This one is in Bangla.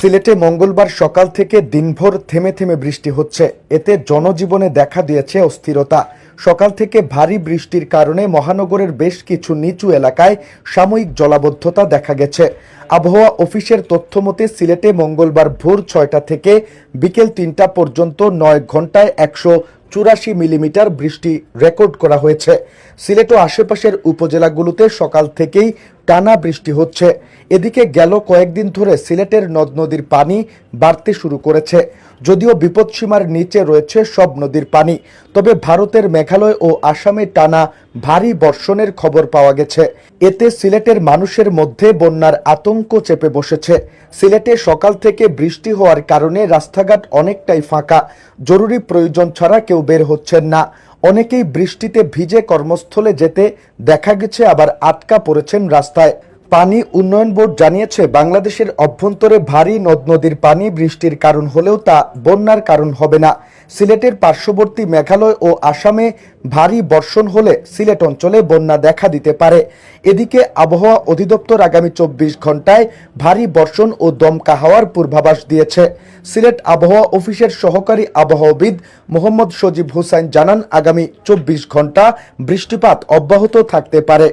সিলেটে মঙ্গলবার সকাল থেকে দিনভর থেমে থেমে বৃষ্টি হচ্ছে। এতে জনজীবনে দেখা দিয়েছে অস্থিরতা। সকাল থেকে ভারী বৃষ্টির কারণে মহানগরের বেশ কিছু নিচু এলাকায় সাময়িক জলাবদ্ধতা দেখা গেছে। আবহাওয়া অফিসের তথ্যমতে সিলেটে মঙ্গলবার ভোর ছয়টা থেকে বিকেল তিনটা পর্যন্ত নয় ঘন্টায় একশো চুরাশি মিলিমিটার বৃষ্টি রেকর্ড করা হয়েছে। সিলেট ও আশেপাশের উপজেলাগুলোতে সকাল থেকেই টানা বৃষ্টি হচ্ছে। এদিকে গেল কয়েকদিন ধরে সিলেটের নদ নদীর পানি বাড়তে শুরু করেছে। যদিও বিপদসীমার নিচে রয়েছে সব নদীর পানি, তবে ভারতের মেঘালয় ও আসামে টানা ভারী বর্ষণের খবর পাওয়া গেছে। এতে সিলেটের মানুষের মধ্যে বন্যার আতঙ্ক চেপে বসেছে। সিলেটে সকাল থেকে বৃষ্টি হওয়ার কারণে রাস্তাঘাট অনেকটাই ফাঁকা। জরুরি প্রয়োজন ছাড়া কেউ বের হচ্ছেন না। অনেকেই বৃষ্টিতে ভিজে কর্মস্থলে যেতে দেখা গেছে আবার আটকা পড়েছেন রাস্তায়। পানি উন্নয়ন বোর্ড জানিয়েছে, বাংলাদেশের অভ্যন্তরে ভারী নদ নদীর পানি বৃষ্টির কারণ হলেও তা বন্যার কারণ হবে না। সিলেটের পার্শ্ববর্তী মেঘালয় ও আসামে ভারী বর্ষণ হলে সিলেট অঞ্চলে বন্যা দেখা দিতে পারে। এদিকে আবহাওয়া অধিদপ্তর আগামী চব্বিশ ঘন্টায় ভারী বর্ষণ ও দমকা হাওয়ার পূর্বাভাস দিয়েছে। সিলেট আবহাওয়া অফিসের সহকারী আবহাওয়াবিদ মোহাম্মদ সজীব হোসাইন জানান, আগামী চব্বিশ ঘণ্টা বৃষ্টিপাত অব্যাহত থাকতে পারে।